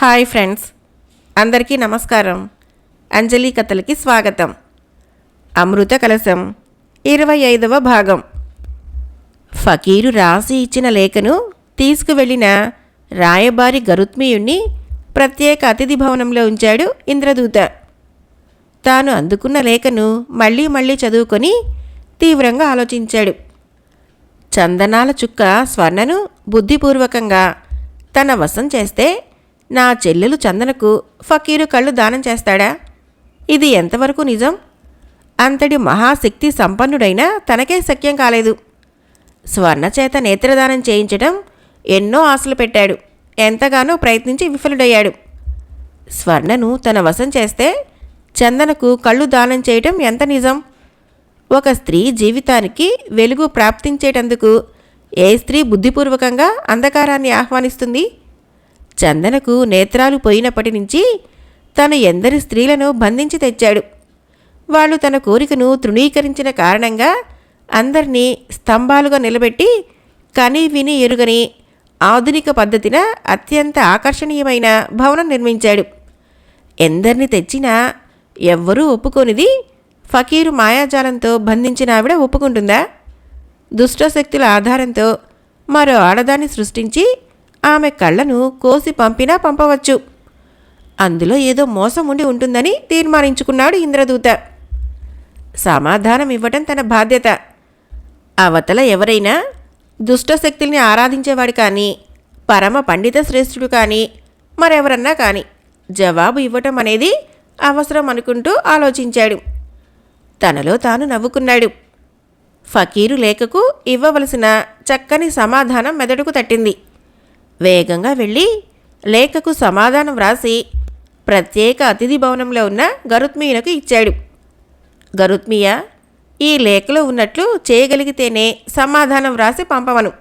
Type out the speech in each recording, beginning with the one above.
Hi friends అందరికీ నమస్కారం. అంజలి కథలకి స్వాగతం. అమృత కలశం ఇరవై ఐదవ భాగం. ఫకీరు రాసి ఇచ్చిన లేఖను తీసుకువెళ్ళిన రాయబారి గరుత్మీయుణ్ణి ప్రత్యేక అతిథి భవనంలో ఉంచాడు ఇంద్రదూత. తాను అందుకున్న లేఖను మళ్ళీ మళ్ళీ చదువుకొని తీవ్రంగా ఆలోచించాడు. చందనాల చుక్క స్వర్ణను బుద్ధిపూర్వకంగా తన వశం చేస్తే నా చెల్లెలు చందనకు ఫకీరు కళ్ళు దానం చేస్తాడా? ఇది ఎంతవరకు నిజం? అంతటి మహాశక్తి సంపన్నుడైనా తనకే శక్యం కాలేదు. స్వర్ణ చేత నేత్రదానం చేయించడం ఎన్నో ఆశలు పెట్టాడు. ఎంతగానో ప్రయత్నించి విఫలుడయ్యాడు. స్వర్ణను తన వశం చేస్తే చందనకు కళ్ళు దానం చేయటం ఎంత నిజం? ఒక స్త్రీ జీవితానికి వెలుగు ప్రాప్తించేటందుకు ఏ స్త్రీ బుద్ధిపూర్వకంగా అంధకారాన్ని ఆహ్వానిస్తుంది? చందనకు నేత్రాలు పోయినప్పటి నుంచి తను ఎందరి స్త్రీలను బంధించి తెచ్చాడు. వాళ్ళు తన కోరికను తృణీకరించిన కారణంగా అందరినీ స్తంభాలుగా నిలబెట్టి కని విని ఎరుగని ఆధునిక పద్ధతిన అత్యంత ఆకర్షణీయమైన భవనం నిర్మించాడు. ఎందరిని తెచ్చినా ఎవ్వరూ ఒప్పుకోనిది ఫకీరు మాయాజాలంతో బంధించిన ఆవిడ ఒప్పుకుంటుందా? దుష్టశక్తుల ఆధారంతో మరో ఆడదాన్ని సృష్టించి ఆమె కళ్ళను కోసి పంపినా పంపవచ్చు. అందులో ఏదో మోసం ఉండి ఉంటుందని తీర్మానించుకున్నాడు ఇంద్రదూత. సమాధానం ఇవ్వటం తన బాధ్యత. అవతల ఎవరైనా దుష్టశక్తుల్ని ఆరాధించేవాడు కానీ పరమ పండిత శ్రేష్ఠుడు కానీ మరెవరన్నా కానీ జవాబు ఇవ్వటం అనేది అవసరం అనుకుంటూ ఆలోచించాడు. తనలో తాను నవ్వుకున్నాడు. ఫకీరు లేఖకు ఇవ్వవలసిన చక్కని సమాధానం మెదడుకు తట్టింది. వేగంగా వెళ్ళి లేఖకు సమాధానం వ్రాసి ప్రత్యేక అతిథి భవనంలో ఉన్న గరుత్మీయునకు ఇచ్చాడు. గరుత్మీయ ఈ లేఖలో ఉన్నట్లు చేయగలిగితేనే సమాధానం వ్రాసి పంపవను.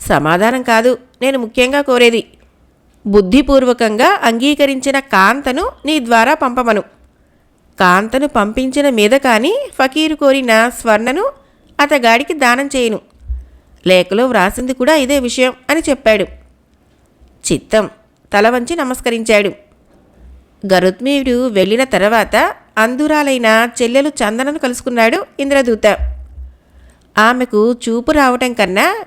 సమాధానం కాదు నేను ముఖ్యంగా కోరేది. బుద్ధిపూర్వకంగా అంగీకరించిన కాంతను నీ ద్వారా పంపమను. కాంతను పంపించిన మీద కానీ ఫకీరు కోరిన స్వర్ణను అతగాడికి దానం చేయను. లేఖలో వ్రాసింది కూడా ఇదే విషయం అని చెప్పాడు. చిత్తం. తల వంచి నమస్కరించాడు. గరుత్మీయుడు వెళ్ళిన తర్వాత అందురాలైన చెల్లెలు చందనను కలుసుకున్నాడు ఇంద్రదూత. ఆమెకు చూపు రావటం కన్నా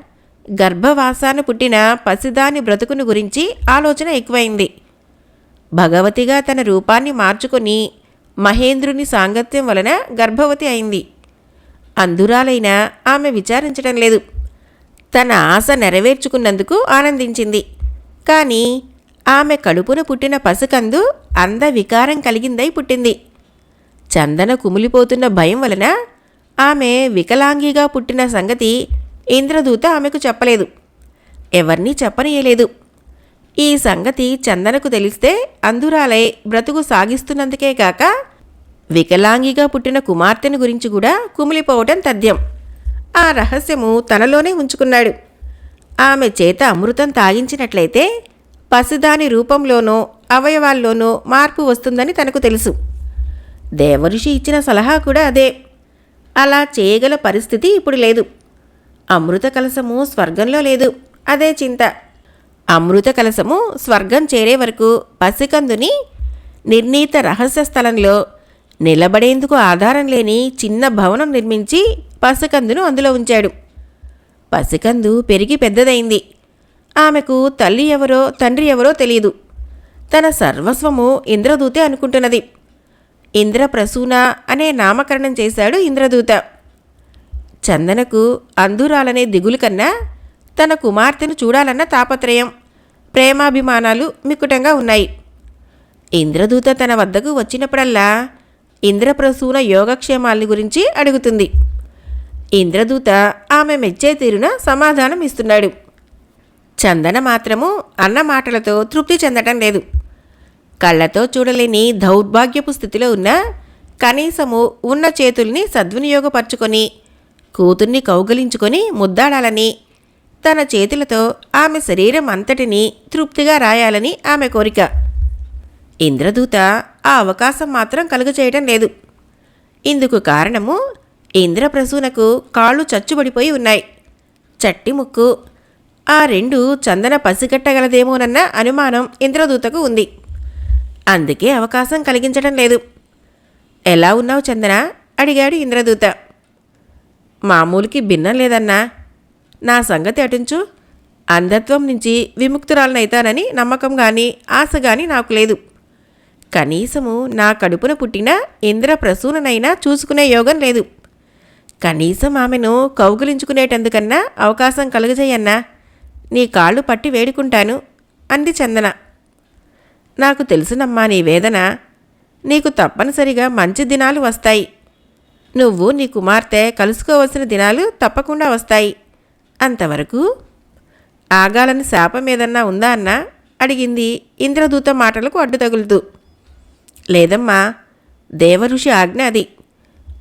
గర్భవాసాన పుట్టిన పసిదాని బ్రతుకును గురించి ఆలోచన ఎక్కువైంది. భగవతిగా తన రూపాన్ని మార్చుకొని మహేంద్రుని సాంగత్యం వలన గర్భవతి అయింది. అందురాలైన ఆమె విచారించడం లేదు. తన ఆశ నెరవేర్చుకున్నందుకు ఆనందించింది. కానీ ఆమె కడుపున పుట్టిన పసుకందు అంద వికారం కలిగిందై పుట్టింది. చందన కుమిలిపోతున్న భయం వలన ఆమె వికలాంగిగా పుట్టిన సంగతి ఇంద్రదూత ఆమెకు చెప్పలేదు. ఎవరినీ చెప్పనీయలేదు. ఈ సంగతి చందనకు తెలిస్తే అందురాలై బ్రతుకు సాగిస్తున్నందుకే కాక వికలాంగిగా పుట్టిన కుమార్తెను గురించి కూడా కుమిలిపోవటం తథ్యం. ఆ రహస్యము తనలోనే ఉంచుకున్నాడు. ఆమె చేత అమృతం తాగించినట్లయితే పసిదాని రూపంలోనో అవయవాల్లోనో మార్పు వస్తుందని తనకు తెలుసు. దేవఋషి ఇచ్చిన సలహా కూడా అదే. అలా చేయగల పరిస్థితి ఇప్పుడు లేదు. అమృత కలసము స్వర్గంలో లేదు. అదే చింత. అమృత కలసము స్వర్గం చేరే వరకు పసికందుని నిర్ణీత రహస్య స్థలంలో నిలబడేందుకు ఆధారం లేని చిన్న భవనం నిర్మించి పసికందును అందులో ఉంచాడు. పసికందు పెరిగి పెద్దదైంది. ఆమెకు తల్లి ఎవరో తండ్రి ఎవరో తెలియదు తన సర్వస్వము ఇంద్రదూతే అనుకుంటున్నది. ఇంద్రప్రసూన అనే నామకరణం చేశాడు ఇంద్రదూత. చందనకు అందురాలనే దిగులు కన్నా తన కుమార్తెను చూడాలన్న తాపత్రయం ప్రేమాభిమానాలు మిక్కుటంగా ఉన్నాయి. ఇంద్రదూత తన వద్దకు వచ్చినప్పుడల్లా ఇంద్రప్రసూన యోగక్షేమాల్ని గురించి అడుగుతుంది. ఇంద్రదూత ఆమె మెచ్చే తీరున సమాధానం ఇస్తున్నాడు. చందన మాత్రము అన్న మాటలతో తృప్తి చెందటం లేదు. కళ్ళతో చూడలేని దౌర్భాగ్యపు స్థితిలో ఉన్న కనీసము ఉన్న చేతుల్ని సద్వినియోగపరుచుకొని కూతుర్ని కౌగలించుకొని ముద్దాడాలని తన చేతులతో ఆమె శరీరం అంతటిని తృప్తిగా రాయాలని ఆమె కోరిక. ఇంద్రదూత ఆ అవకాశం మాత్రం కలుగచేయటం లేదు. ఇందుకు కారణము ఇంద్రప్రసూనకు కాళ్ళు చచ్చుబడిపోయి ఉన్నాయి. చట్టి ముక్కు. ఆ రెండు చందన పసిగట్టగలదేమోనన్న అనుమానం ఇంద్రదూతకు ఉంది. అందుకే అవకాశం కలిగించడం లేదు. ఎలా ఉన్నావు చందన? అడిగాడు ఇంద్రదూత. మామూలుకి భిన్నం లేదన్నా. నా సంగతి అటుంచు. అంధత్వం నుంచి విముక్తురాలనైతానని నమ్మకం కానీ ఆశ కానీ నాకు లేదు. కనీసము నా కడుపున పుట్టిన ఇంద్రప్రసూననైనా చూసుకునే యోగం లేదు. కనీసం ఆమెను కౌగులించుకునేటందుకన్నా అవకాశం కలుగజేయన్నా నీ కాళ్ళు పట్టి వేడుకుంటాను అంది చందన. నాకు తెలుసునమ్మా నీ వేదన. నీకు తప్పనిసరిగా మంచి దినాలు వస్తాయి. నువ్వు నీ కుమార్తె కలుసుకోవలసిన దినాలు తప్పకుండా వస్తాయి. అంతవరకు ఆగాలని శాపం ఏదన్నా ఉందా అన్నా? అడిగింది ఇంద్రదూత మాటలకు అడ్డు తగులుతూ లేదమ్మా దేవఋషి ఆజ్ఞ అది.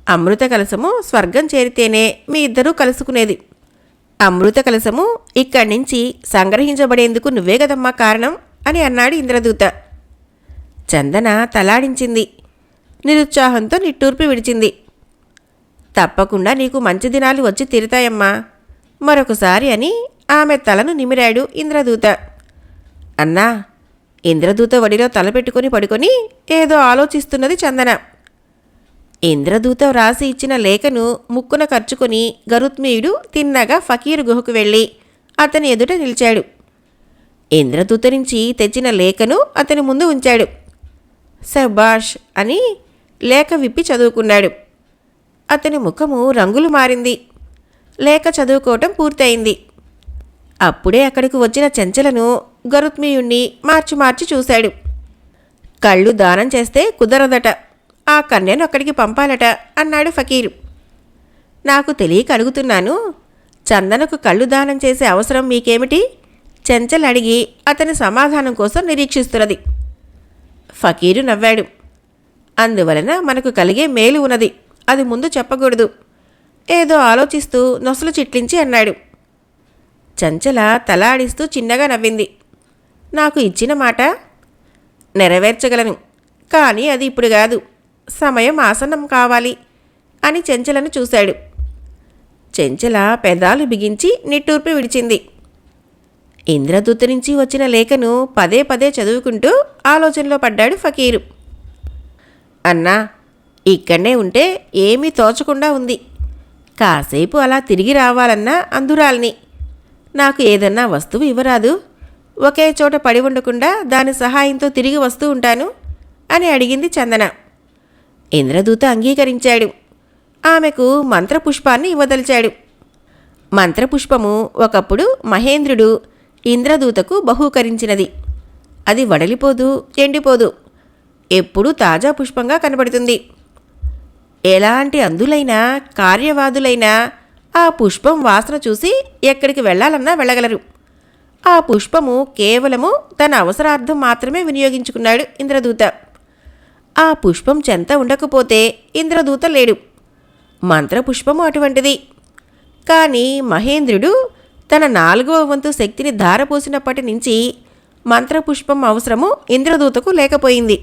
అమృత కలసము స్వర్గం చేరితేనే మీ ఇద్దరూ కలుసుకునేది. అమృత కలసము ఇక్కడి నుంచి సంగ్రహించబడేందుకు నువ్వే కదమ్మా కారణం అని అన్నాడు ఇంద్రదూత. చందన తలాడించింది. నిరుత్సాహంతో నిట్టూర్పు విడిచింది. తప్పకుండా నీకు మంచి దినాలు వచ్చి తీరుతాయమ్మా. మరొకసారి అని ఆమె తలను నిమిరాడు ఇంద్రదూత. అన్నా ఇంద్రదూత వడిలో తలపెట్టుకుని పడుకొని ఏదో ఆలోచిస్తున్నది చందన. ఇంద్రదూత వ్రాసి ఇచ్చిన లేఖను ముక్కున ఖర్చుకుని గరుత్మీయుడు తిన్నగా ఫకీరు గుహకు వెళ్ళి అతని ఎదుట నిలిచాడు. ఇంద్రదూత నుంచి తెచ్చిన లేఖను అతని ముందు ఉంచాడు. సబాష్ అని లేఖ విప్పి చదువుకున్నాడు. అతని ముఖము రంగులు మారింది. లేఖ చదువుకోవటం పూర్తయింది. అప్పుడే అక్కడికి వచ్చిన చెంచలను గరుత్మీయుణ్ణి మార్చి మార్చి చూశాడు. కళ్ళు దానం చేస్తే కుదరదట. ఆ కన్యను అక్కడికి పంపాలట అన్నాడు ఫకీరు. నాకు తెలియక అడుగుతున్నాను చందనకు కళ్ళు దానం చేసే అవసరం మీకేమిటి? చెంచల్ అడిగి అతని సమాధానం కోసం నిరీక్షిస్తున్నది. ఫకీరు నవ్వాడు. అందువలన మనకు కలిగే మేలు ఉన్నది. అది ముందు చెప్పకూడదు. ఏదో ఆలోచిస్తూ నొసలు చిట్లించి అన్నాడు. చంచల తలాడిస్తూ చిన్నగా నవ్వింది. నాకు ఇచ్చిన మాట నెరవేర్చగలను. కానీ అది ఇప్పుడు కాదు. సమయం ఆసనం కావాలి అని చెంచలను చూశాడు. చెంచల పెదాలు బిగించి నిట్టూర్పు విడిచింది. ఇంద్రదూత నుంచి వచ్చిన లేఖను పదే పదే చదువుకుంటూ ఆలోచనలో పడ్డాడు ఫకీరు. అన్నా ఇక్కడనే ఉంటే ఏమీ తోచకుండా ఉంది. కాసేపు అలా తిరిగి రావాలన్నా అందురాల్ని నాకు ఏదన్నా వస్తువు ఇవ్వరాదు. ఒకే చోట పడి ఉండకుండా దాని సహాయంతో తిరిగి వస్తూ ఉంటాను అని అడిగింది చందన. ఇంద్రదూత అంగీకరించాడు. ఆమెకు మంత్రపుష్పాన్ని ఇవ్వదలిచాడు. మంత్రపుష్పము ఒకప్పుడు మహేంద్రుడు ఇంద్రదూతకు బహూకరించినది. అది వడలిపోదు ఎండిపోదు. ఎప్పుడూ తాజా పుష్పంగా కనబడుతుంది. ఎలాంటి అందులైనా కార్యవాదులైనా ఆ పుష్పం వాసన చూసి ఎక్కడికి వెళ్ళాలన్నా వెళ్ళగలరు. ఆ పుష్పము కేవలము తన అవసరార్థం మాత్రమే వినియోగించుకున్నాడు ఇంద్రదూత. ఆ పుష్పం చెంత ఉండకపోతే ఇంద్రదూత లేడు. మంత్రపుష్పము అటువంటిది. కానీ మహేంద్రుడు తన నాలుగవ వంతు శక్తిని ధారపోసినప్పటి నుంచి మంత్రపుష్పం అవసరము ఇంద్రదూతకు లేకపోయింది.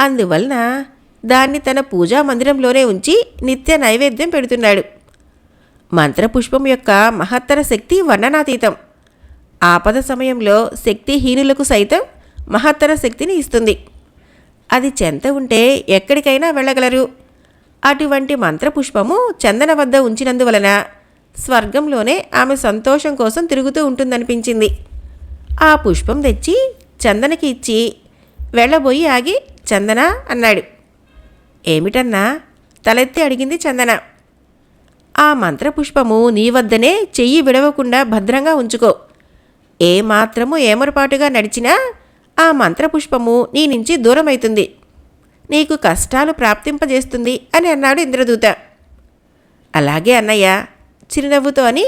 అందువలన దాన్ని తన పూజా మందిరంలోనే ఉంచి నిత్య నైవేద్యం పెడుతున్నాడు. మంత్రపుష్పం యొక్క మహత్తర శక్తి వర్ణనాతీతం. ఆపద సమయంలో శక్తిహీనులకు సైతం మహత్తర శక్తిని ఇస్తుంది. అది చెంత ఉంటే ఎక్కడికైనా వెళ్ళగలరు. అటువంటి మంత్రపుష్పము చందన వద్ద ఉంచినందువలన స్వర్గంలోనే ఆమె సంతోషం కోసం తిరుగుతూ ఉంటుందనిపించింది. ఆ పుష్పం తెచ్చి చందనకి ఇచ్చి వెళ్ళబోయి ఆగి చందన అన్నాడు. ఏమిటన్నా? తలెత్తి అడిగింది చందన. ఆ మంత్రపుష్పము నీ వద్దనే చెయ్యి విడవకుండా భద్రంగా ఉంచుకో. ఏ మాత్రము ఏమరపాటుగా నడిచినా ఆ మంత్రపుష్పము నీ నుంచి దూరమవుతుంది నీకు కష్టాలు ప్రాప్తింపజేస్తుంది అని అన్నాడు ఇంద్రదూత. అలాగే అన్నయ్య చిరునవ్వుతో అని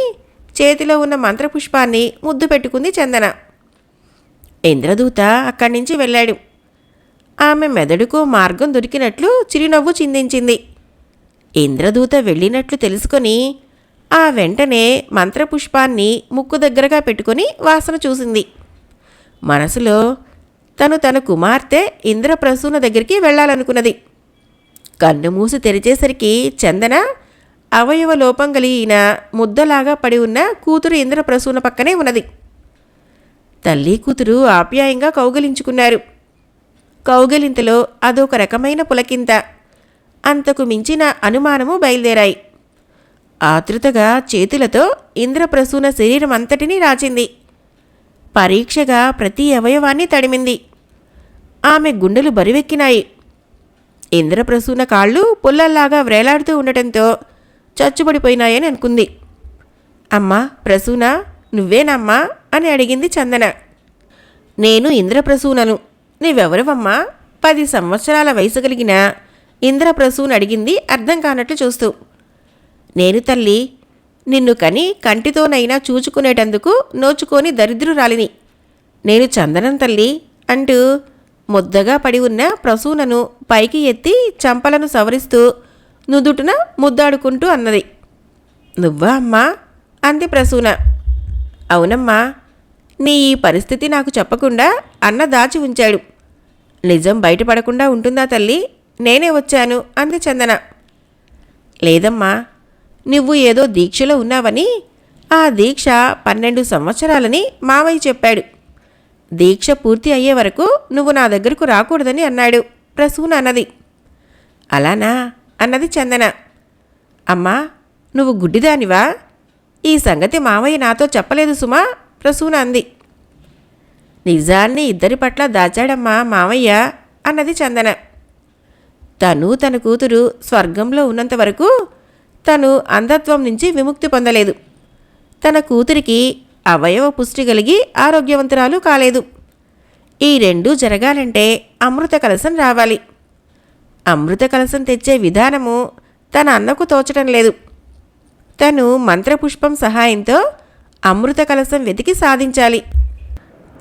చేతిలో ఉన్న మంత్రపుష్పాన్ని ముద్దు పెట్టుకుంది చందన. ఇంద్రదూత అక్కడి నుంచి వెళ్ళాడు. ఆమె మెదడుకు మార్గం దొరికినట్లు చిరునవ్వు చిందించింది. ఇంద్రదూత వెళ్ళినట్లు తెలుసుకొని ఆ వెంటనే మంత్రపుష్పాన్ని ముక్కు దగ్గరగా పెట్టుకొని వాసన చూసింది. మనసులో తను తన కుమార్తె ఇంద్రప్రసూన దగ్గరికి వెళ్ళాలనుకున్నది. కన్ను మూసి తెరిచేసరికి చందన అవయవ లోపం కలిగిన ముద్దలాగా పడి ఉన్న కూతురు ఇంద్రప్రసూన పక్కనే ఉన్నది. తల్లి కూతురు ఆప్యాయంగా కౌగలించుకున్నారు. కౌగలింతలో అదొక రకమైన పులకింత. అంతకు మించిన అనుమానము బయలుదేరాయి. ఆతృతగా చేతులతో ఇంద్రప్రసూన శరీరం అంతటినీ రాచింది. పరీక్షగా ప్రతి అవయవాన్ని తడిమింది. ఆమె గుండెలు బరువెక్కినాయి. ఇంద్రప్రసూన కాళ్ళు పుల్లల్లాగా వ్రేలాడుతూ ఉండటంతో చచ్చుబడిపోయినాయని అనుకుంది. అమ్మా ప్రసూన నువ్వేనమ్మా? అని అడిగింది చందన. నేను ఇంద్రప్రసూనను. నీవెవరవమ్మా పది సంవత్సరాల వయసు కలిగిన ఇంద్రప్రసూన్ అడిగింది అర్థం కానట్లు చూస్తూ. నేను తల్లి నిన్ను కని కంటితోనైనా చూచుకునేటందుకు నోచుకొని దరిద్రురాలిని. నేను చందనం తల్లి అంటూ ముద్దగా పడి ఉన్న ప్రసూనను పైకి ఎత్తి చంపలను సవరిస్తూ నుదుటున ముద్దాడుకుంటూ అన్నది. నువ్వా అమ్మా? అంది ప్రసూన. అవునమ్మా నీ ఈ పరిస్థితి నాకు చెప్పకుండా అన్న దాచి ఉంచాడు. నిజం బయటపడకుండా ఉంటుందా తల్లి? నేనే వచ్చాను అంది చందన. లేదమ్మా నువ్వు ఏదో దీక్షలో ఉన్నావని ఆ దీక్ష పన్నెండు సంవత్సరాలని మావయ్య చెప్పాడు. దీక్ష పూర్తి అయ్యే వరకు నువ్వు నా దగ్గరకు రాకూడదని అన్నాడు ప్రసూన అన్నది. అలానా? అన్నది చందన. అమ్మా నువ్వు గుడ్డిదానివా? ఈ సంగతి మావయ్య నాతో చెప్పలేదు సుమా ప్రసూన అంది. నిజాన్ని ఇద్దరి పట్ల దాచాడమ్మా మావయ్య అన్నది చందన. తను తన కూతురు స్వర్గంలో ఉన్నంత వరకు తను అంధత్వం నుంచి విముక్తి పొందలేదు. తన కూతురికి అవయవ పుష్టి కలిగి ఆరోగ్యవంతురాలు కాలేదు. ఈ రెండూ జరగాలంటే అమృత కలసం రావాలి. అమృత కలసం తెచ్చే విధానము తన అన్నకు తోచడం లేదు. తను మంత్రపుష్పం సహాయంతో అమృత కలసం వెతికి సాధించాలి.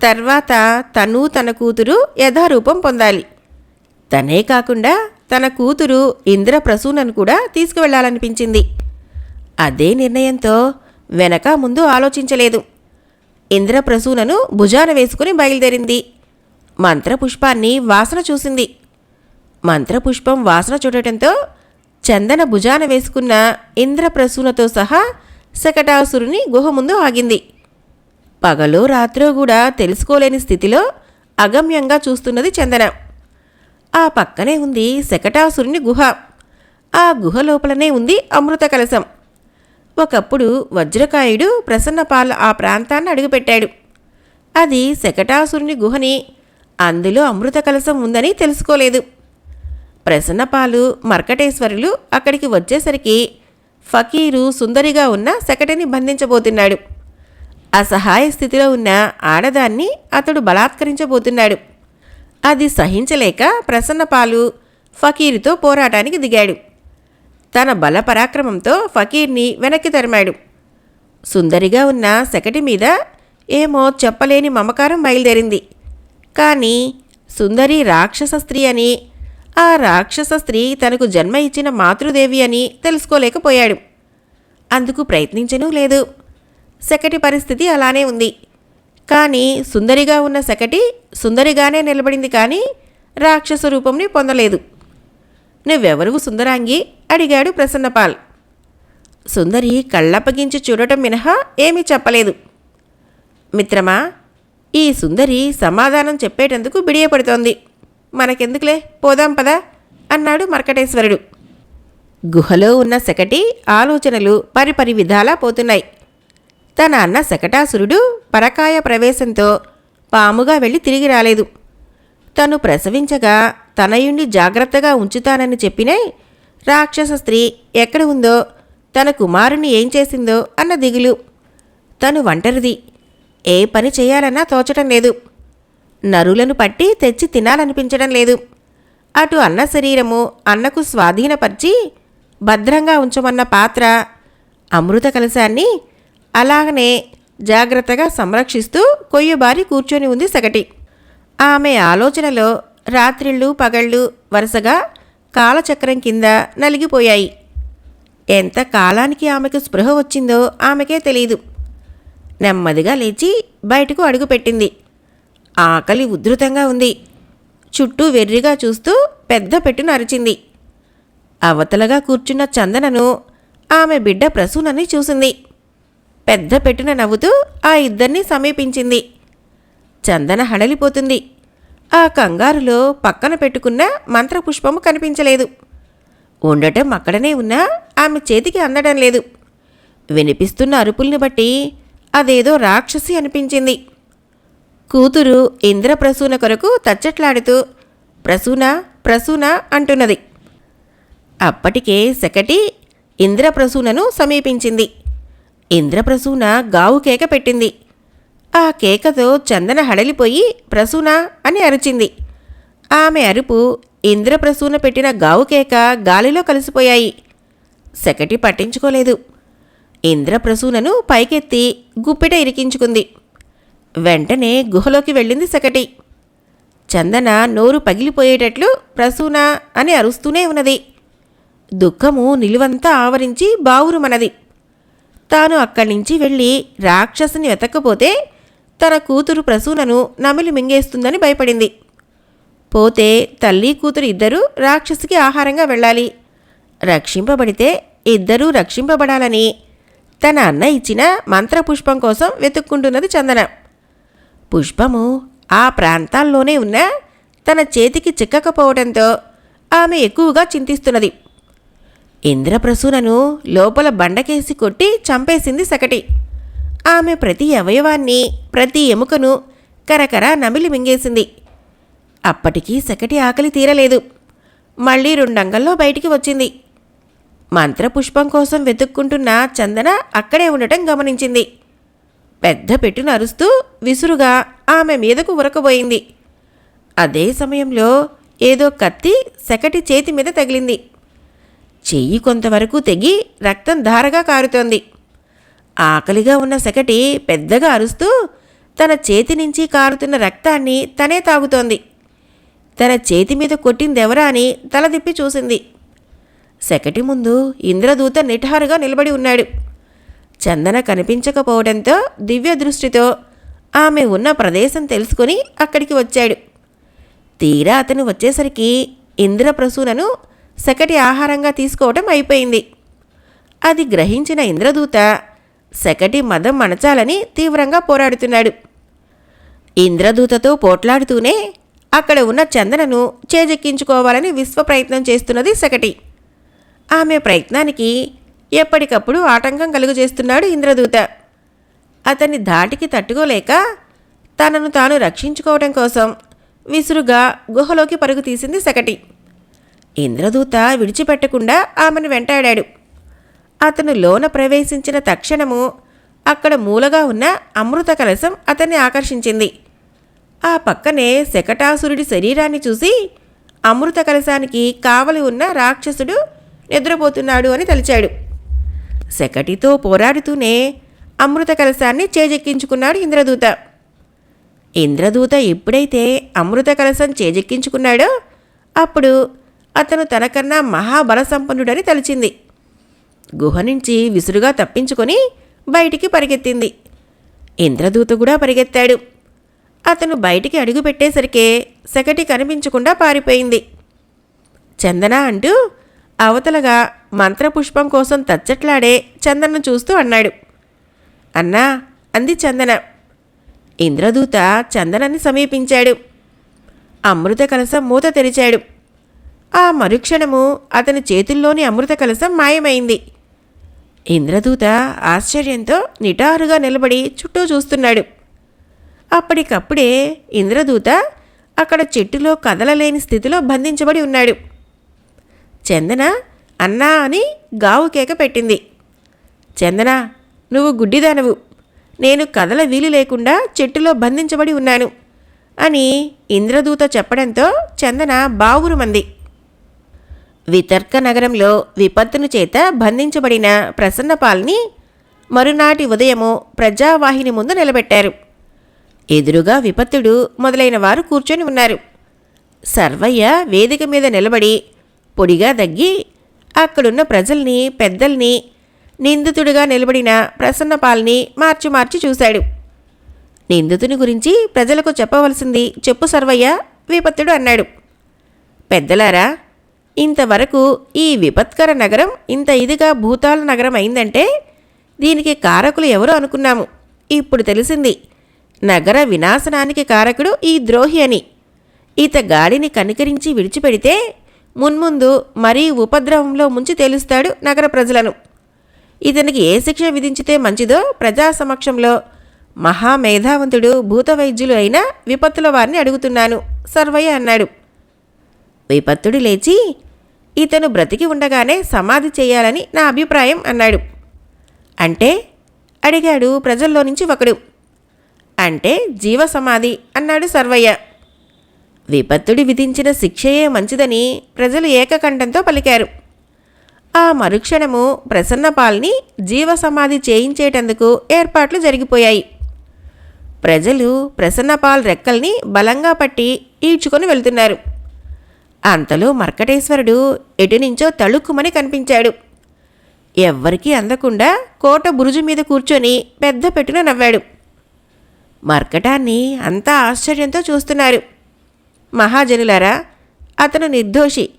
తర్వాత తను తన కూతురు యథారూపం పొందాలి. తనే కాకుండా తన కూతురు ఇంద్రప్రసూనను కూడా తీసుకువెళ్ళాలనిపించింది. అదే నిర్ణయంతో వెనక ముందు ఆలోచించలేదు. ఇంద్రప్రసూనను భుజాన వేసుకుని బయలుదేరింది. మంత్రపుష్పాన్ని వాసన చూసింది. మంత్రపుష్పం వాసన చూడటంతో చందన భుజాన వేసుకున్న ఇంద్రప్రసూనతో సహా శకటాసురుని గుహ ముందు ఆగింది. పగలో రాత్రో కూడా తెలుసుకోలేని స్థితిలో అగమ్యంగా చూస్తున్నది చందన. ఆ పక్కనే ఉంది శకటాసురుని గుహ. ఆ గుహ లోపలనే ఉంది అమృత కలశం. ఒకప్పుడు వజ్రకాయుడు ప్రసన్నపాల ఆ ప్రాంతాన్ని అడుగుపెట్టాడు. అది శకటాసురుని గుహని. అందులో అమృత కలశం ఉందని తెలుసుకోలేదు. ప్రసన్నపాలు మర్కటేశ్వరులు అక్కడికి వచ్చేసరికి ఫకీరు సుందరిగా ఉన్న శకటిని బంధించబోతున్నాడు. అసహాయ స్థితిలో ఉన్న ఆడదాన్ని అతడు బలాత్కరించబోతున్నాడు. అది సహించలేక ప్రసన్నపాలు ఫకీరుతో పోరాటానికి దిగాడు. తన బల పరాక్రమంతో ఫకీర్ని వెనక్కి తరిమాడు. సుందరిగా ఉన్న సెకటి మీద ఏమో చెప్పలేని మమకారం బయలుదేరింది. కానీ సుందరి రాక్షస స్త్రీ అని ఆ రాక్షస స్త్రీ తనకు జన్మ ఇచ్చిన మాతృదేవి అని తెలుసుకోలేకపోయాడు. అందుకు ప్రయత్నించనూ లేదు. సెకటి పరిస్థితి అలానే ఉంది. కానీ సుందరిగా ఉన్న శకటి సుందరిగానే నిలబడింది కానీ రాక్షస రూపంని పొందలేదు. నువ్వెవరు సుందరాంగి? అడిగాడు ప్రసన్నపాల్. సుందరి కళ్ళప్పగించి చూడటం మినహా ఏమీ చెప్పలేదు. మిత్రమా ఈ సుందరి సమాధానం చెప్పేటందుకు బిడియపడుతోంది. మనకెందుకులే? పోదాం పదా అన్నాడు మర్కటేశ్వరుడు. గుహలో ఉన్న శకటి ఆలోచనలు పరిపరి విధాలా పోతున్నాయి. తన అన్న శకటాసురుడు పరకాయ ప్రవేశంతో పాముగా వెళ్ళి తిరిగి రాలేదు. తను ప్రసవించగా తనయుణ్ణి జాగ్రత్తగా ఉంచుతానని చెప్పినే రాక్షస స్త్రీ ఎక్కడ ఉందో తన కుమారుని ఏం చేసిందో అన్న దిగులు. తను ఒంటరిది. ఏ పని చేయాలన్నా తోచటం లేదు. నరులను పట్టి తెచ్చి తినాలనిపించడం లేదు. అటు అన్న శరీరము అన్నకు స్వాధీనపరిచి భద్రంగా ఉంచమన్న పాత్ర అమృత కలశాన్ని అలాగనే జాగ్రత్తగా సంరక్షిస్తూ కొయ్యబారి కూర్చొని ఉంది సగటి. ఆమె ఆలోచనలో రాత్రిళ్ళు పగళ్ళు వరుసగా కాలచక్రం కింద నలిగిపోయాయి. ఎంత కాలానికి ఆమెకు స్పృహ వచ్చిందో ఆమెకే తెలియదు నెమ్మదిగా లేచి బయటకు అడుగుపెట్టింది ఆకలి ఉధృతంగా ఉంది. చుట్టూ వెర్రిగా చూస్తూ పెద్ద పెట్టును అరిచింది. అవతలగా కూర్చున్న చందనను ఆమె బిడ్డ ప్రసూనని చూసింది. పెద్ద పెట్టున నవ్వుతూ ఆ ఇద్దరిని సమీపించింది. చందన హడలిపోతుంది. ఆ కంగారులో పక్కన పెట్టుకున్న మంత్రపుష్పము కనిపించలేదు. ఉండటం అక్కడనే ఉన్నా ఆమె చేతికి అందడం లేదు. వినిపిస్తున్న అరుపుల్ని బట్టి అదేదో రాక్షసి అనిపించింది. కూతురు ఇంద్రప్రసూన కొరకు తచ్చట్లాడుతూ ప్రసూన ప్రసూన అంటున్నది. అప్పటికే శకటి ఇంద్రప్రసూనను సమీపించింది. ఇంద్రప్రసూన గావు కేక పెట్టింది. ఆ కేకతో చందన హడలిపోయి ప్రసూన అని అరిచింది. ఆమె అరుపు ఇంద్రప్రసూన పెట్టిన గావు కేక గాలిలో కలిసిపోయాయి. సెకటి పట్టించుకోలేదు. ఇంద్రప్రసూనను పైకెత్తి గుప్పిట ఇరికించుకుంది. వెంటనే గుహలోకి వెళ్ళింది సెకటి. చందన నోరు పగిలిపోయేటట్లు ప్రసూన అని అరుస్తూనే ఉన్నది. దుఃఖము నిలువంతా ఆవరించి బావురుమనది తాను అక్కడి నుంచి వెళ్ళి రాక్షసుని వెతకపోతే తన కూతురు ప్రసూనను నమిలి మింగేస్తుందని భయపడింది. పోతే తల్లి కూతురు ఇద్దరూ రాక్షసుకి ఆహారంగా వెళ్ళాలి. రక్షింపబడితే ఇద్దరూ రక్షింపబడాలని తన అన్న ఇచ్చిన మంత్రపుష్పం కోసం వెతుక్కుంటున్నది చందన. పుష్పము ఆ ప్రాంతాల్లోనే ఉన్న తన చేతికి చిక్కకపోవడంతో ఆమె ఎక్కువగా చింతిస్తున్నది. ఇంద్రప్రసూనను లోపల బండకేసి కొట్టి చంపేసింది సకటి. ఆమె ప్రతి అవయవాన్ని ప్రతి ఎముకను కరకర నమిలి మింగేసింది. అప్పటికీ సకటి ఆకలి తీరలేదు. మళ్ళీ రెండంగల్లో బయటికి వచ్చింది. మంత్రపుష్పం కోసం వెతుక్కుంటున్న చందన అక్కడే ఉండటం గమనించింది. పెద్ద పెట్టున అరుస్తూ విసురుగా ఆమె మీదకు ఉరకబోయింది. అదే సమయంలో ఏదో కత్తి సెకటి చేతి మీద తగిలింది. చెయ్యి కొంతవరకు తెగి రక్తం ధారగా కారుతోంది. ఆకలిగా ఉన్న సెకటి పెద్దగా అరుస్తూ తన చేతి నుంచి కారుతున్న రక్తాన్ని తనే తాగుతోంది. తన చేతి మీద కొట్టిందెవరా అని తల తిప్పి చూసింది. సెకటి ముందు ఇంద్రదూత నిఠారుగా నిలబడి ఉన్నాడు. చందన కనిపించకపోవడంతో దివ్య దృష్టితో ఆమె ఉన్న ప్రదేశం తెలుసుకొని అక్కడికి వచ్చాడు. తీరా అతను వచ్చేసరికి ఇంద్రప్రసూనను శకటి ఆహారంగా తీసుకోవటం అయిపోయింది. అది గ్రహించిన ఇంద్రదూత శకటి మదం మణచాలని తీవ్రంగా పోరాడుతున్నాడు. ఇంద్రదూతతో పోట్లాడుతూనే అక్కడ ఉన్న చందనను చేజెక్కించుకోవాలని విశ్వ ప్రయత్నం చేస్తున్నది శకటి ఆమె ప్రయత్నానికి ఎప్పటికప్పుడు ఆటంకం కలుగజేస్తున్నాడు ఇంద్రదూత. అతని ధాటికి తట్టుకోలేక తనను తాను రక్షించుకోవడం కోసం విసురుగా గుహలోకి పరుగు తీసింది శకటి ఇంద్రదూత విడిచిపెట్టకుండా ఆమెను వెంటాడాడు. అతను లోన ప్రవేశించిన తక్షణము అక్కడ మూలగా ఉన్న అమృత కలశం అతన్ని ఆకర్షించింది. ఆ పక్కనే శకటాసురుడి శరీరాన్ని చూసి అమృత కలశానికి కావలి ఉన్న రాక్షసుడు నిద్రపోతున్నాడు అని తలిచాడు. శకటితో పోరాడుతూనే అమృత కలశాన్ని చేజెక్కించుకున్నాడు ఇంద్రదూత. ఇంద్రదూత ఎప్పుడైతే అమృత కలశం చేజెక్కించుకున్నాడో అప్పుడు అతను తనకన్నా మహాబలసంపన్నుడని తలిచింది. గుహ నుంచి విసురుగా తప్పించుకొని బయటికి పరిగెత్తింది. ఇంద్రదూత కూడా పరిగెత్తాడు. అతను బయటికి అడుగు పెట్టేసరికే సెకటి కనిపించకుండా పారిపోయింది. చందన అంటూ అవతలగా మంత్రపుష్పం కోసం తచ్చట్లాడే చందనను చూస్తూ అన్నాడు. అన్నా అంది చందన. ఇంద్రదూత చందనాన్ని సమీపించాడు. అమృత కలసం మూత తెరిచాడు. ఆ మరుక్షణము అతని చేతుల్లోని అమృత కలశం మాయమైంది. ఇంద్రదూత ఆశ్చర్యంతో నిటారుగా నిలబడి చుట్టూ చూస్తున్నాడు. అప్పటికప్పుడే ఇంద్రదూత అక్కడ చెట్టులో కదలలేని స్థితిలో బంధించబడి ఉన్నాడు. చందన అన్నా అని గావు కేక పెట్టింది. చందన నువ్వు గుడ్డిదానవు. నేను కదల వీలు లేకుండా చెట్టులో బంధించబడి ఉన్నాను అని ఇంద్రదూత చెప్పడంతో చందన బావురుమంది. వితర్క నగరంలో విపత్తును చేత బంధించబడిన ప్రసన్నపాల్ని మరునాటి ఉదయము ప్రజావాహిని ముందు నిలబెట్టారు. ఎదురుగా విపత్తుడు మొదలైన వారు కూర్చొని ఉన్నారు. సర్వయ్య వేదిక మీద నిలబడి పొడిగా దగ్గి అక్కడున్న ప్రజల్ని పెద్దల్ని నిందితుడిగా నిలబడిన ప్రసన్నపాల్ని మార్చి మార్చి చూశాడు. నిందితుని గురించి ప్రజలకు చెప్పవలసింది చెప్పు సర్వయ్య విపత్తుడు అన్నాడు. పెద్దలారా ఇంతవరకు ఈ విపత్కర నగరం ఇంత ఇదిగా భూతాల నగరం అయిందంటే దీనికి కారకులు ఎవరు అనుకున్నాము. ఇప్పుడు తెలిసింది నగర వినాశనానికి కారకుడు ఈ ద్రోహి అని. ఈత గాడిని కనికరించి విడిచిపెడితే మున్ముందు మరీ ఉపద్రవంలో ముంచి తేలుస్తాడు నగర ప్రజలను. ఇతనికి ఏ శిక్ష విధించితే మంచిదో ప్రజా సమక్షంలో మహామేధావంతుడు భూత వైద్యులు అయిన విపత్తుల వారిని అడుగుతున్నాను. సర్వయ్య అన్నాడు. విపత్తుడు లేచి ఇతను బ్రతికి ఉండగానే సమాధి చేయాలని నా అభిప్రాయం అన్నాడు. అంటే? అడిగాడు ప్రజల్లో నుంచి ఒకడు. అంటే జీవ సమాధి అన్నాడు సర్వయ్య. విపత్తుడి విధించిన శిక్షయే మంచిదని ప్రజలు ఏకకంఠంతో పలికారు. ఆ మరుక్షణము ప్రసన్నపాల్ని జీవ సమాధి చేయించేటందుకు ఏర్పాట్లు జరిగిపోయాయి. ప్రజలు ప్రసన్నపాల్ రెక్కల్ని బలంగా పట్టి ఈడ్చుకొని వెళ్తున్నారు. అంతలో మర్కటేశ్వరుడు ఎటునుంచో తళుక్కుమని కనిపించాడు. ఎవ్వరికీ అందకుండా కోట బురుజు మీద కూర్చొని పెద్ద పెట్టున నవ్వాడు. మర్కటాన్ని అంతా ఆశ్చర్యంతో చూస్తున్నారు. మహాజనులారా అతను నిర్దోషి.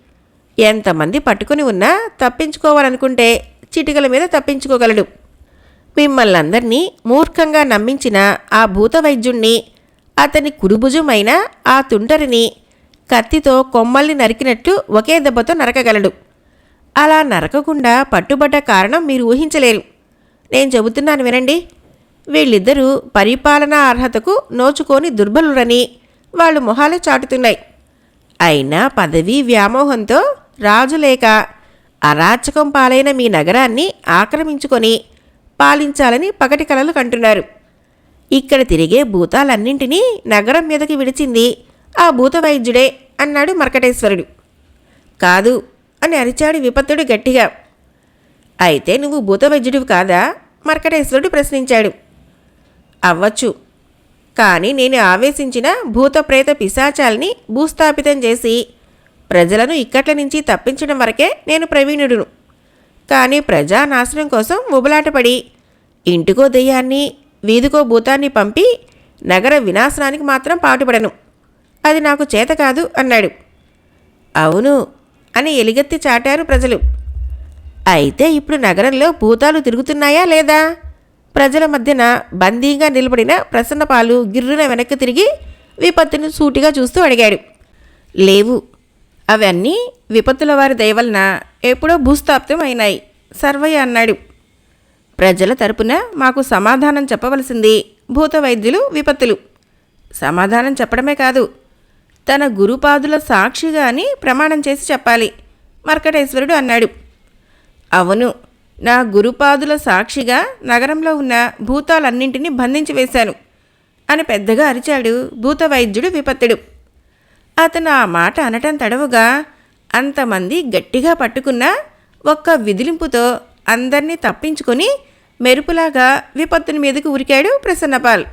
ఎంతమంది పట్టుకుని ఉన్నా తప్పించుకోవాలనుకుంటే చిటికల మీద తప్పించుకోగలడు. మిమ్మల్ని అందరినీ మూర్ఖంగా నమ్మించిన ఆ భూత వైద్యుణ్ణి అతని కుడిభుజమైన ఆ తుంటరిని కత్తితో కొమ్మల్ని నరికినట్లు ఒకే దెబ్బతో నరకగలడు. అలా నరకకుండా పట్టుబడ్డ కారణం మీరు ఊహించలేరు. నేను చెబుతున్నాను వినండి. వీళ్ళిద్దరూ పరిపాలనా అర్హతకు నోచుకొని దుర్బలురని వాళ్ళు మొహాలు చాటుతున్నాయి. అయినా పదవీ వ్యామోహంతో రాజు లేక అరాచకం పాలైన మీ నగరాన్ని ఆక్రమించుకొని పాలించాలని పగటి కలలు కంటున్నారు. ఇక్కడ తిరిగే భూతాలన్నింటినీ నగరం మీదకి విడిచింది ఆ భూతవైద్యుడే అన్నాడు మర్కటేశ్వరుడు. కాదు అని అరిచాడు విపత్తుడు గట్టిగా. అయితే నువ్వు భూతవైద్యుడివి కాదా? మర్కటేశ్వరుడు ప్రశ్నించాడు. అవ్వచ్చు. కానీ నేను ఆవేశించిన భూతప్రేత పిశాచాల్ని భూస్థాపితం చేసి ప్రజలను ఇక్కట్ల నుంచి తప్పించడం వరకే నేను ప్రవీణుడును. కానీ ప్రజానాశనం కోసం ఉబలాటపడి ఇంటికో దెయ్యాన్ని వీధికో భూతాన్ని పంపి నగర వినాశనానికి మాత్రం పాటుపడను. అది నాకు చేత కాదు అన్నాడు. అవును అని ఎలిగెత్తి చాటారు ప్రజలు. అయితే ఇప్పుడు నగరంలో భూతాలు తిరుగుతున్నాయా లేదా? ప్రజల మధ్యన బందీగా నిలబడిన ప్రసన్నపాలు గిర్రున వెనక్కి తిరిగి విపత్తును సూటిగా చూస్తూ అడిగాడు. లేవు. అవన్నీ విపత్తుల వారి దయవలన ఎప్పుడో భూస్థాప్తం అయినాయి. సర్వయ్య అన్నాడు. ప్రజల తరపున మాకు సమాధానం చెప్పవలసింది భూత వైద్యులు విపత్తులు. సమాధానం చెప్పడమే కాదు తన గురుపాదుల సాక్షిగా అని ప్రమాణం చేసి చెప్పాలి. మర్కటేశ్వరుడు అన్నాడు. అవును నా గురుపాదుల సాక్షిగా నగరంలో ఉన్న భూతాలన్నింటినీ బంధించి వేశాను అని పెద్దగా అరిచాడు భూత వైద్యుడు విపత్తుడు. అతను ఆ మాట అనటం తడవుగా అంతమంది గట్టిగా పట్టుకున్న ఒక్క విదిలింపుతో అందరినీ తప్పించుకొని మెరుపులాగా విపత్తుని మీదకు ఉరికాడు ప్రసన్నపాల్.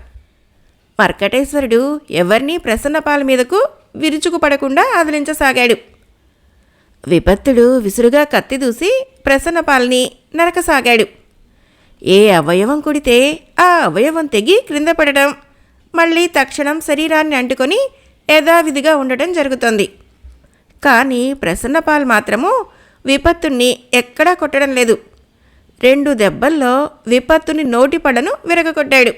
మర్కటేశ్వరుడు ఎవరినీ ప్రసన్నపాల మీదకు విరుచుకుపడకుండా ఆదరించసాగాడు విపత్తుడు విసురుగా కత్తి దూసి ప్రసన్నపాల్ని నరకసాగాడు. ఏ అవయవం కుడితే ఆ అవయవం తెగి క్రింద పడడం మళ్ళీ తక్షణం శరీరాన్ని అంటుకొని యథావిధిగా ఉండటం జరుగుతుంది. కానీ ప్రసన్నపాల్ మాత్రము విపత్తుణ్ణి ఎక్కడా కొట్టడం లేదు. రెండు దెబ్బల్లో విపత్తుని నోటి పడను విరగకొట్టాడు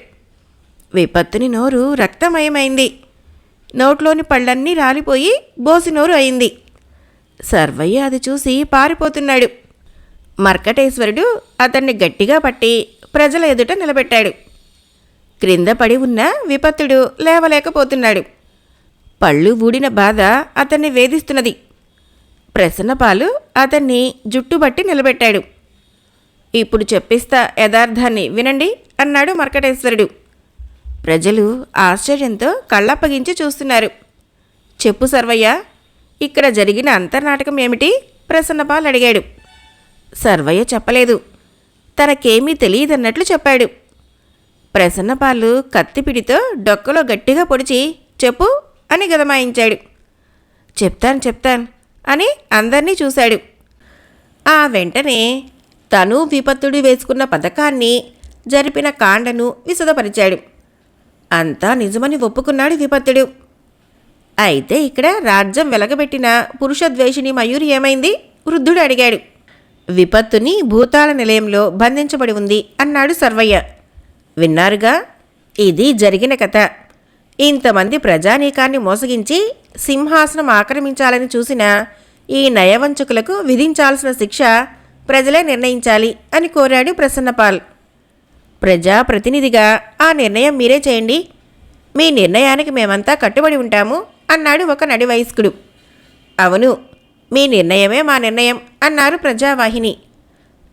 విపత్తుని నోరు రక్తమయమైంది. నోట్లోని పళ్ళన్నీ రాలిపోయి బోసి నోరు అయింది. సర్వయ్య అది చూసి పారిపోతున్నాడు. మర్కటేశ్వరుడు అతన్ని గట్టిగా పట్టి ప్రజల ఎదుట నిలబెట్టాడు. క్రింద పడి ఉన్న విపత్తుడు లేవలేకపోతున్నాడు. పళ్ళు ఊడిన బాధ అతన్ని వేధిస్తున్నది. ప్రసన్నపాలు అతన్ని జుట్టుబట్టి నిలబెట్టాడు. ఇప్పుడు చెప్పిస్తా యథార్థాన్ని వినండి అన్నాడు మర్కటేశ్వరుడు. ప్రజలు ఆశ్చర్యంతో కళ్ళప్పగించి చూస్తున్నారు. చెప్పు సర్వయ్య ఇక్కడ జరిగిన అంతర్నాటకం ఏమిటి? ప్రసన్నపాల్ అడిగాడు. సర్వయ్య చెప్పలేదు. తనకేమీ తెలియదన్నట్లు చెప్పాడు. ప్రసన్నపాలు కత్తిపిడితో డొక్కలో గట్టిగా పొడిచి చెప్పు అని గదమాయించాడు. చెప్తాను చెప్తాను అని అందర్నీ చూశాడు. ఆ వెంటనే తను విపత్తుడు వేసుకున్న పథకాన్ని జరిపిన కాండను విశదపరిచాడు అంతా నిజమని ఒప్పుకున్నాడు విపత్తుడు. అయితే ఇక్కడ రాజ్యం వెలగబెట్టిన పురుషద్వేషిణి మయూరి ఏమైంది? వృద్ధుడు అడిగాడు. విపత్తుని భూతాల నిలయంలో బంధించబడి ఉంది అన్నాడు సర్వయ్య. విన్నారుగా? ఇది జరిగిన కథ. ఇంతమంది ప్రజానీకాన్ని మోసగించి సింహాసనం ఆక్రమించాలని చూసిన ఈ నయవంచకులకు విధించాల్సిన శిక్ష ప్రజలే నిర్ణయించాలి అని కోరాడు ప్రసన్నపాల్. ప్రజాప్రతినిధిగా ఆ నిర్ణయం మీరే చేయండి. మీ నిర్ణయానికి మేమంతా కట్టుబడి ఉంటాము అన్నాడు ఒక నడి వయస్కుడు. అవును మీ నిర్ణయమే మా నిర్ణయం అన్నారు ప్రజావాహిని.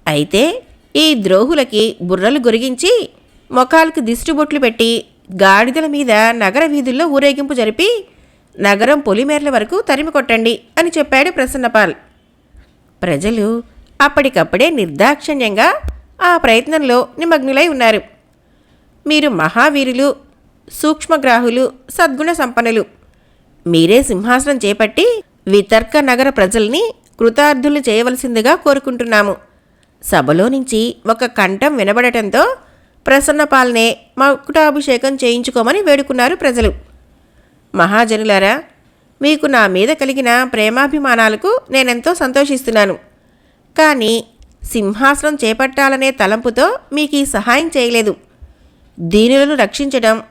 అయితే ఈ ద్రోహులకి బుర్రలు గురిగించి మొఖాలకు దిష్టిబొట్లు పెట్టి గాడిదల మీద నగర వీధుల్లో ఊరేగింపు జరిపి నగరం పొలిమేర్ల వరకు తరిమి కొట్టండి అని చెప్పాడు ప్రసన్నపాల్. ప్రజలు అప్పటికప్పుడే నిర్దాక్షిణ్యంగా ఆ ప్రయత్నంలో నిమగ్నులై ఉన్నారు. మీరు మహావీరులు సూక్ష్మగ్రాహులు సద్గుణ సంపన్నులు. మీరే సింహాసనం చేపట్టి వితర్క నగర ప్రజల్ని కృతార్థులు చేయవలసిందిగా కోరుకుంటున్నాము. సభలో నుంచి ఒక కంఠం వినబడటంతో ప్రసన్నపాలనే మకుటాభిషేకం చేయించుకోమని వేడుకున్నారు ప్రజలు. మహాజనులారా మీకు నా మీద కలిగిన ప్రేమాభిమానాలకు నేనెంతో సంతోషిస్తున్నాను. కానీ సింహాసనం చేపట్టాలనే తలంపుతో మీకు ఈ సహాయం చేయలేదు. దీనులను రక్షించడం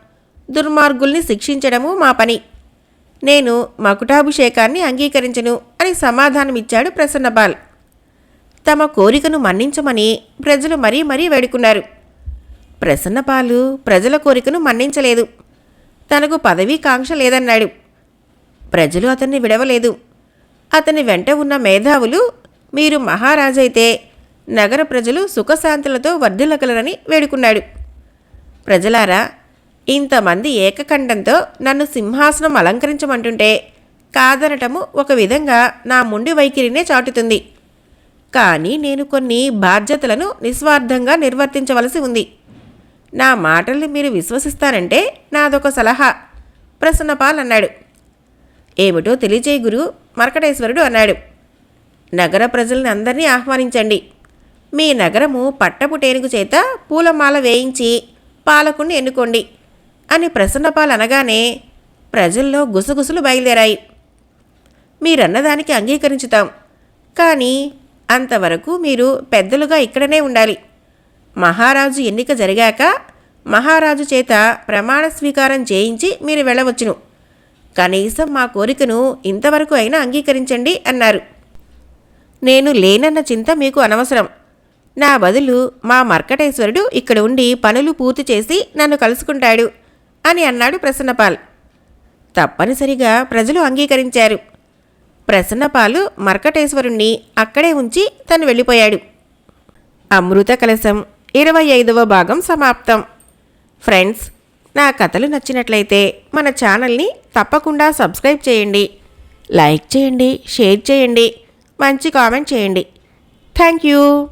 దుర్మార్గుల్ని శిక్షించడము మా పని. నేను మకుటాభిషేకాన్ని అంగీకరించను అని సమాధానమిచ్చాడు ప్రసన్నపాల్ తమ కోరికను మన్నించమని ప్రజలు మరీ మరీ వేడుకున్నారు. ప్రసన్నపాలు ప్రజల కోరికను మన్నించలేదు. తనకు పదవీ కాంక్ష లేదన్నాడు. ప్రజలు అతన్ని విడవలేదు. అతని వెంట ఉన్న మేధావులు మీరు మహారాజైతే నగర ప్రజలు సుఖశాంతులతో వర్ధిల్లగలరని వేడుకున్నాడు. ప్రజలారా ఇంతమంది ఏకఖండంతో నన్ను సింహాసనం అలంకరించమంటుంటే కాదనటము ఒక విధంగా నా ముండి వైఖరినే చాటుతుంది. కానీ నేను కొన్ని బాధ్యతలను నిస్వార్థంగా నిర్వర్తించవలసి ఉంది. నా మాటల్ని మీరు విశ్వసిస్తారంటే నాదొక సలహా ప్రసన్నపాల్ అన్నాడు. ఏమిటో తెలియజేయ గురు మరకటేశ్వరుడు అన్నాడు. నగర ప్రజల్ని అందరినీ ఆహ్వానించండి. మీ నగరము పట్టపుటేనుగు చేత పూలమాల వేయించి పాలకుణ్ణి ఎన్నుకోండి అని ప్రసన్నపాల్ అనగానే ప్రజల్లో గుసగుసలు బయలుదేరాయి. మీరన్నదానికి అంగీకరించుతాం. కానీ అంతవరకు మీరు పెద్దలుగా ఇక్కడనే ఉండాలి. మహారాజు ఎన్నిక జరిగాక మహారాజు చేత ప్రమాణ స్వీకారం చేయించి మీరు వెళ్ళవచ్చును. కనీసం మా కోరికను ఇంతవరకు అయినా అంగీకరించండి అన్నారు. నేను లేనన్న చింత మీకు అనవసరం. నా బదులు మా మర్కటేశ్వరుడు ఇక్కడ ఉండి పనులు పూర్తి చేసి నన్ను కలుసుకుంటాడు అని అన్నాడు ప్రసన్నపాల్. తప్పనిసరిగా ప్రజలు అంగీకరించారు. ప్రసన్నపాలు మర్కటేశ్వరుణ్ణి అక్కడే ఉంచి తను వెళ్ళిపోయాడు. అమృత కలశం ఇరవై ఐదవ భాగం సమాప్తం. ఫ్రెండ్స్ నా కథలు నచ్చినట్లయితే మన ఛానల్ని తప్పకుండా సబ్స్క్రైబ్ చేయండి. లైక్ చేయండి షేర్ చేయండి మంచి కామెంట్ చేయండి. Thank you.